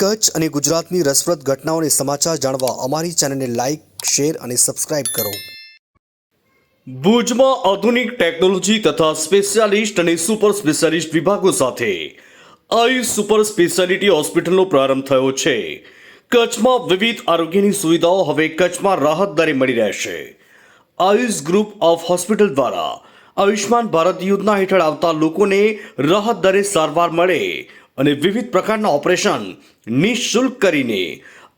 કચ્છ અને ગુજરાતની રસપ્રદ ઘટનાઓને સમાચાર જાણવા અમારી ચેનલને લાઇક શેર અને સબસ્ક્રાઇબ કરો. ભુજમાં આધુનિક ટેકનોલોજી તથા સ્પેશિયાલિસ્ટ અને સુપર સ્પેશિયાલિસ્ટ વિભાગો સાથે આયુષ સુપર સ્પેશિયાલિટી હોસ્પિટલનો પ્રારંભ થયો છે. કચ્છમાં વિવિધ આરોગ્યની સુવિધાઓ હવે કચ્છમાં રાહત દરે મળી રહેશે. આયુષ ગ્રુપ ઓફ હોસ્પિટલ દ્વારા આયુષ્માન ભારત યોજના હેઠળ આવતા લોકોને રાહત દરે સારવાર મળે. અને વિવિધ પ્રકારના ઓપરેશન નિઃશુલ્ક કરીને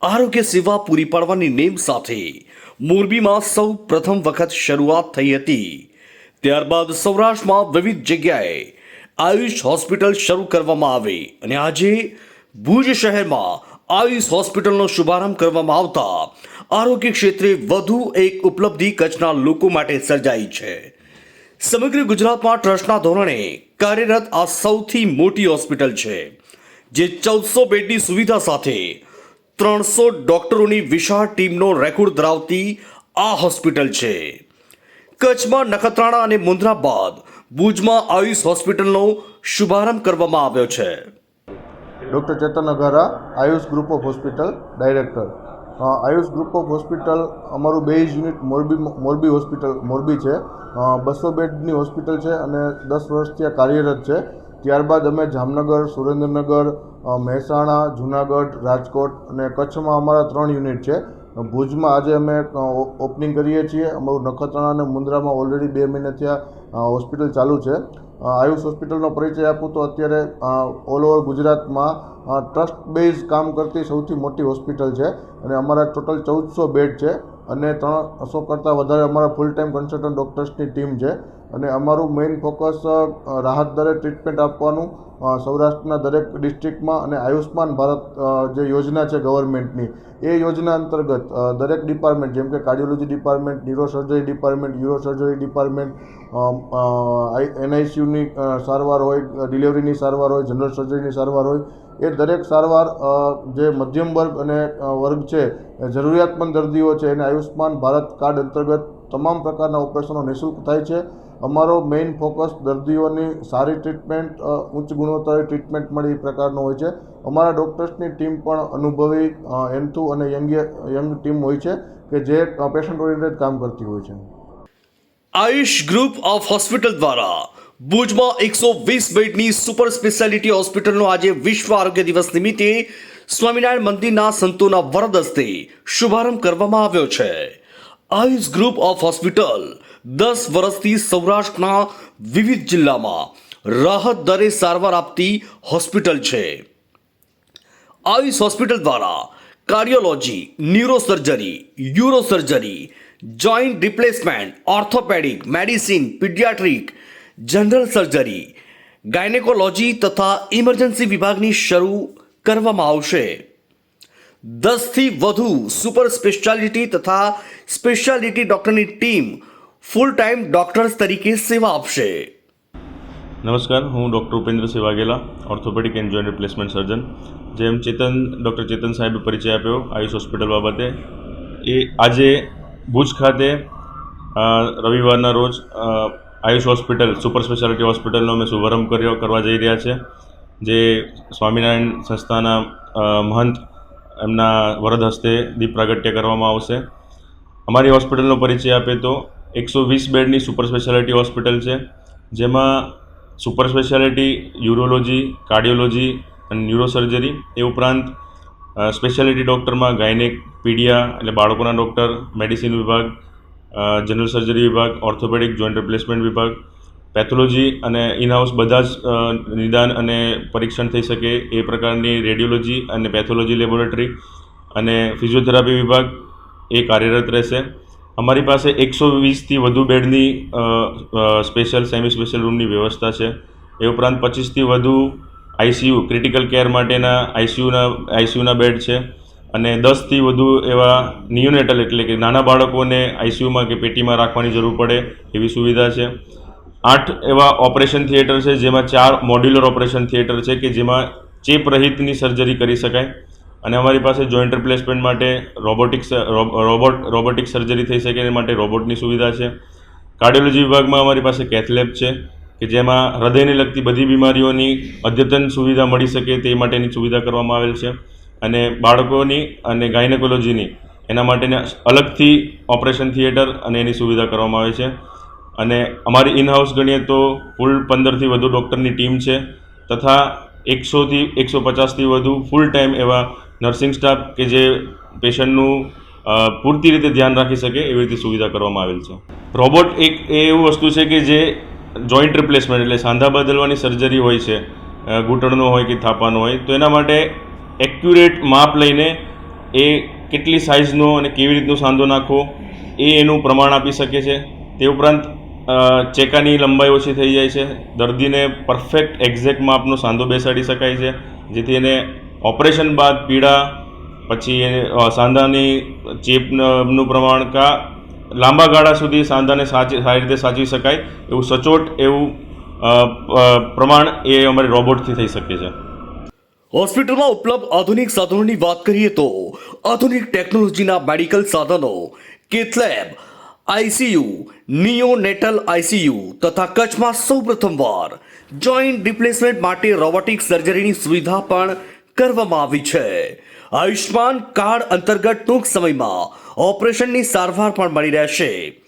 આરોગ્ય સેવા પૂરી પાડવાની નેમ સાથે મોરબીમાં સૌ પ્રથમ વખત શરૂઆત થઈ હતી. ત્યારબાદ સૌરાષ્ટ્રમાં વિવિધ જગ્યાએ આયુષ હોસ્પિટલ શરૂ કરવામાં આવી અને આજે ભુજ શહેરમાં આયુષ હોસ્પિટલનો શુભારંભ કરવામાં આવતા આરોગ્ય ક્ષેત્રે વધુ એક ઉપલબ્ધિ કચ્છના લોકો માટે સર્જાઈ છે. સમગ્ર ગુજરાતમાં ટ્રસ્ટના ધોરણે કાર્યરત આ સૌથી મોટી હોસ્પિટલ છે, જે ચૌદસો બેડની સુવિધા સાથે ત્રણસો ડોક્ટરોની વિશાળ ટીમનો રેકોર્ડ ધરાવતી આ હોસ્પિટલ છે. કચ્છમાં નખત્રાણા અને મુન્દ્રા બાદ ભુજમાં આયુષ હોસ્પિટલનો શુભારંભ કરવામાં આવ્યો છે. Doctor Chetan Aghara, Ayush group of hospital director. Ayush group of hospital અમારું base unit Morbi Morbi hospital Morbi છે. બસો બેડની હોસ્પિટલ છે અને દસ વર્ષથી આ કાર્યરત છે. ત્યારબાદ અમે જામનગર, સુરેન્દ્રનગર મહેસાણા, જુનાગઢ, રાજકોટ અને કચ્છમાં અમારા ત્રણ યુનિટ છે. ભુજમાં આજે અમે ઓપનિંગ કરીએ છીએ. અમારું નખત્રાણા અને મુન્દ્રામાં ઓલરેડી બે મહિને થયા હોસ્પિટલ ચાલુ છે. આયુષ હોસ્પિટલનો પરિચય આપું તો અત્યારે ઓલ ઓવર ગુજરાતમાં ટ્રસ્ટ બેઝ કામ કરતી સૌથી મોટી હોસ્પિટલ છે. અને અમારા ટોટલ ચૌદસો બેડ છે. અને ત્રણસો કરતાં વધારે અમારા ફૂલ ટાઈમ કન્સલ્ટન્ટ ડૉક્ટર્સની ટીમ છે. અને અમારું મેઇન ફોકસ રાહત દરે ટ્રીટમેન્ટ આપવાનું સૌરાષ્ટ્રના દરેક ડિસ્ટ્રિક્ટમાં અને આયુષ્માન ભારત જે યોજના છે ગવર્મેન્ટની એ યોજના અંતર્ગત દરેક ડિપાર્ટમેન્ટ જેમ કે cardiology department neurosurgery department urosurgery department એનઆઈસીયુની સારવાર હોય ડિલિવરીની સારવાર હોય જનરલ સર્જરીની સારવાર હોય, એ દરેક સારવાર જે મધ્યમ વર્ગ અને વર્ગ છે જરૂરિયાતમંદ દર્દીઓ છે એને આયુષ્માન ભારત કાર્ડ અંતર્ગત તમામ પ્રકારના ઓપરેશનો નિઃશુલ્ક થાય છે. અમારો મેઇન ફોકસ દર્દીઓની સારી ટ્રીટમેન્ટ ઉચ્ચ ગુણવત્તાની ટ્રીટમેન્ટ મળે એ પ્રકારનો હોય છે. અમારા ડૉક્ટર્સની ટીમ પણ અનુભવી અ, એન્થુ અને યંગ યંગ ટીમ હોય છે કે જે પેશન્ટ ઓરિએન્ટેડ કામ કરતી હોય છે. આયુષ ગ્રુપ ઓફ હોસ્પિટલ દ્વારા ભુજમાં એકસો વીસ બેડની સુપર સ્પેશિયાલિટી હોસ્પિટલનો આજે વિશ્વ આરોગ્ય દિવસ નિમિત્તે સ્વામિનારાયણ મંદિરના સંતોના વરદ હસ્તે શુભારંભ કરવામાં આવ્યો છે. આયુષ ગ્રુપ ઓફ હોસ્પિટલ દસ વર્ષથી સૌરાષ્ટ્રના વિવિધ જિલ્લામાં રાહત દરે સારવાર આપતી હોસ્પિટલ છે. આયુષ હોસ્પિટલ દ્વારા cardiology, neurosurgery, urosurgery, joint replacement, orthopaedic, medicine, paediatric, general surgery, gynaecology તથા ઇમરજન્સી વિભાગની શરૂ કરવામાં આવશે. દસથી વધુ સુપર સ્પેશિયાલિટી તથા સ્પેશિયાલિટી ડૉક્ટરની ટીમ ફૂલ ટાઈમ ડૉક્ટર્સ તરીકે સેવા આપશે. નમસ્કાર, હું doctor Upendrasinh Vaghela orthopaedic and joint replacement surgeon જેમ ચેતન, ડૉક્ટર ચેતન સાહેબે પરિચય આપ્યો, આયુષ હોસ્પિટલ બાબતે. એ આજે ભુજ ખાતે રવિવારના રોજ આયુષ હોસ્પિટલ સુપર સ્પેશિયાલિટી હોસ્પિટલનો અમે શુભારંભ કર્યો, કરવા જઈ રહ્યા છે. જે સ્વામિનારાયણ સંસ્થાના મહંત એમના વરદ હસ્તે દીપ પ્રાગટ્ય કરવામાં આવશે. અમારી હોસ્પિટલનો પરિચય આપે તો એકસો વીસ બેડની સુપર સ્પેશિયાલિટી હોસ્પિટલ છે, જેમાં સુપર સ્પેશિયાલિટી, યુરોલોજી, કાર્ડિયોલોજી અને ન્યુરોસર્જરી એ ઉપરાંત સ્પેશિયાલિટી ડૉક્ટરમાં ગાયનેક, પીડિયા એટલે બાળકોના ડૉક્ટર, મેડિસિન વિભાગ જનરલ સર્જરી વિભાગ, ઓર્થોપેડિક જોઈન્ટ રિપ્લેસમેન્ટ વિભાગ પેથોલોજી અને ઇનહાઉસ બધા જ નિદાન અને પરીક્ષણ થઈ શકે એ પ્રકારની રેડિયોલોજી અને પેથોલોજી લેબોરેટરી અને ફિઝિયોથેરાપી વિભાગ એ કાર્યરત રહેશે. અમારી પાસે એકસો વીસથી વધુ બેડની સ્પેશિયલ સેમી સ્પેશિયલ રૂમની વ્યવસ્થા છે. એ ઉપરાંત પચીસથી વધુ આઈસીયુ ક્રિટિકલ કેર માટેના આઈસીયુના આઈસીયુના બેડ છે અને દસથી વધુ એવા નિયોનેટલ એટલે કે નાના બાળકોને આઈસીયુમાં કે પેટીમાં રાખવાની જરૂર પડે એવી સુવિધા છે. આઠ એવા ઓપરેશન થિયેટર છે, જેમાં ચાર મોડ્યુલર ઓપરેશન થિયેટર છે કે જેમાં ચેપ રહિતની સર્જરી કરી શકાય. અને અમારી પાસે જોઈન્ટ રિપ્લેસમેન્ટ માટે રોબોટિક્સ રોબોટ, રોબોટિક સર્જરી થઈ શકે એ માટે રોબોટની સુવિધા છે. કાર્ડિયોલોજી વિભાગમાં અમારી પાસે કેથલેબ છે, કે જેમાં હૃદયને લગતી બધી બીમારીઓની અદ્યતન સુવિધા મળી શકે તે માટેની સુવિધા કરવામાં આવેલ છે. અને બાળકોની અને ગાયનેકોલોજીની એના માટેના અલગથી ઓપરેશન થિયેટર અને એની સુવિધા કરવામાં આવે છે. અને અમારી ઇનહાઉસ ગણીએ તો કુલ પંદરથી વધુ ડૉક્ટરની ટીમ છે, તથા એકસોથી એકસો પચાસથી વધુ ફૂલ ટાઈમ એવા નર્સિંગ સ્ટાફ કે જે પેશન્ટનું પૂરતી રીતે ધ્યાન રાખી શકે એવી રીતે સુવિધા કરવામાં આવેલ છે. રોબોટ એક એ એવું વસ્તુ છે કે જે જોઈન્ટ રિપ્લેસમેન્ટ એટલે સાંધા બદલવાની સર્જરી હોય છે ઘૂંટણનો હોય કે થાપાનો હોય, તો એના માટે એક્યુરેટ માપ લઈને એ કેટલી સાઇઝનો અને કેવી રીતનો સાંધો નાખવો, એ એનું પ્રમાણ આપી શકે છે. તે ઉપરાંત ચેકાની લંબાઈ ઓછી થઈ જાય છે. દર્દીને પરફેક્ટ એક્ઝેક્ટ માપનો સાંધો બેસાડી શકાય છે. જેથી એને ઓપરેશન બાદ પીડા, પછી સાંધાની ચેપનું પ્રમાણ કા લાંબા ગાળા સુધી સાંધાને સાચી, સારી રીતે સાચવી શકાય. એવું સચોટ, એવું પ્રમાણ એ અમારે રોબોટથી થઈ શકે છે. હોસ્પિટલમાં ઉપલબ્ધ આધુનિક સાધનોની વાત કરીએ તો, આધુનિક ટેકનોલોજીના મેડિકલ સાધનો કેથલેબ આઈસીયુ નિયોનેટલ આઈસીયુ તથા કચ્છમાં સૌપ્રથમવાર જોઈન્ટ રિપ્લેસમેન્ટ માટે રોબોટિક સર્જરીની સુવિધા પણ કરવામાં આવી છે. આયુષ્માન કાર્ડ અંતર્ગત ટૂંક સમયમાં ઓપરેશનની સારવાર પણ મળી રહેશે.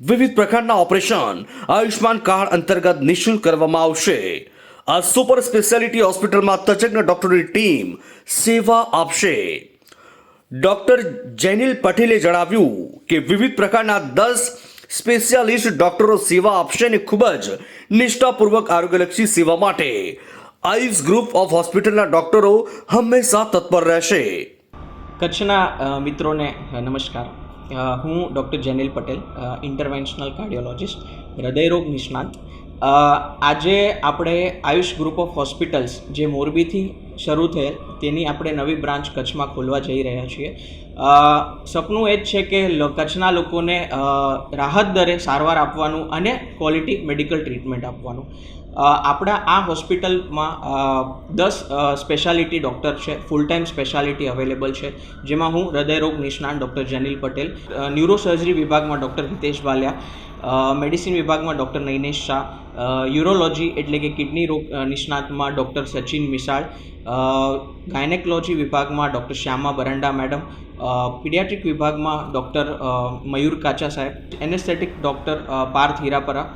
વિવિધ પ્રકારના ઓપરેશન આયુષ્માન કાર્ડ અંતર્ગત નિઃશુલ્ક કરવામાં આવશે. આ સુપર સ્પેશિયાલિટી હોસ્પિટલમાં તજજ્ઞ ડોક્ટરની ટીમ સેવા આપશે. ડોક્ટર જેનિલ પટેલે જણાવ્યું કે વિવિધ પ્રકારના દસ સ્પેશિયાલિસ્ટ ડોક્ટરો સેવા આપશે અને ખૂબ જ નિષ્ઠાપૂર્વક આરોગ્યલક્ષી સેવા માટે આયુષ ગ્રુપ ઓફ હોસ્પિટલના ડોક્ટરો હંમેશા તત્પર રહેશે. કચ્છના મિત્રોને નમસ્કાર. હું doctor Jenil Patel interventional cardiologist, હૃદયરોગ નિષ્ણાંત. આજે આપણે આયુષ ગ્રુપ ઓફ હોસ્પિટલ્સ જે મોરબીથી શરૂ થયેલ તેની આપણે નવી બ્રાન્ચ કચ્છમાં ખોલવા જઈ રહ્યા છીએ. સપનું એ જ છે કે કચ્છના લોકોને રાહત દરે સારવાર આપવાનું અને ક્વોલિટી મેડિકલ ટ્રીટમેન્ટ આપવાનું. આપણા આ હોસ્પિટલમાં દસ સ્પેશિયાલિટી ડૉક્ટર છે ફૂલ ટાઈમ સ્પેશિયાલિટી અવેલેબલ છે જેમાં હું હૃદયરોગ નિષ્ણાત ડૉક્ટર જનિલ પટેલ ન્યુરોસર્જરી વિભાગમાં ડૉક્ટર હિતેશ વાલિયા અ, મેડિસિન વિભાગમાં ડૉક્ટર નૈનેશ શાહ યુરોલોજી એટલે કે કિડની રોગ નિષ્ણાતમાં ડૉક્ટર સચિન મિસાળ અ, ગાયનેકોલોજી વિભાગમાં doctor Shyama Baranda madam paediatric વિભાગમાં ડૉક્ટર મયુર કાચા સાહેબ એનેસ્થેટિક ડૉક્ટર પાર્થ હીરાપરા.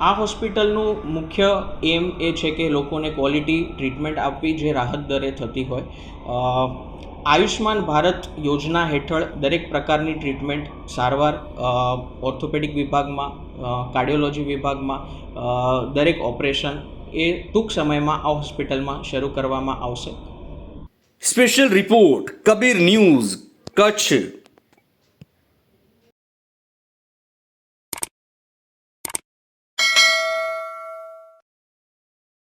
આ હોસ્પિટલનું મુખ્ય એમ એ છે કે લોકોને ક્વોલિટી ટ્રીટમેન્ટ આપવી જે રાહત દરે થતી હોય. આયુષ્માન ભારત યોજના હેઠળ દરેક પ્રકારની ટ્રીટમેન્ટ સારવાર ઓર્થોપેડિક વિભાગમાં કાર્ડિયોલોજી વિભાગમાં દરેક ઓપરેશન એ ટૂંક સમયમાં આ હોસ્પિટલમાં શરૂ કરવામાં આવશે. Special report, Kabir news, Kutch.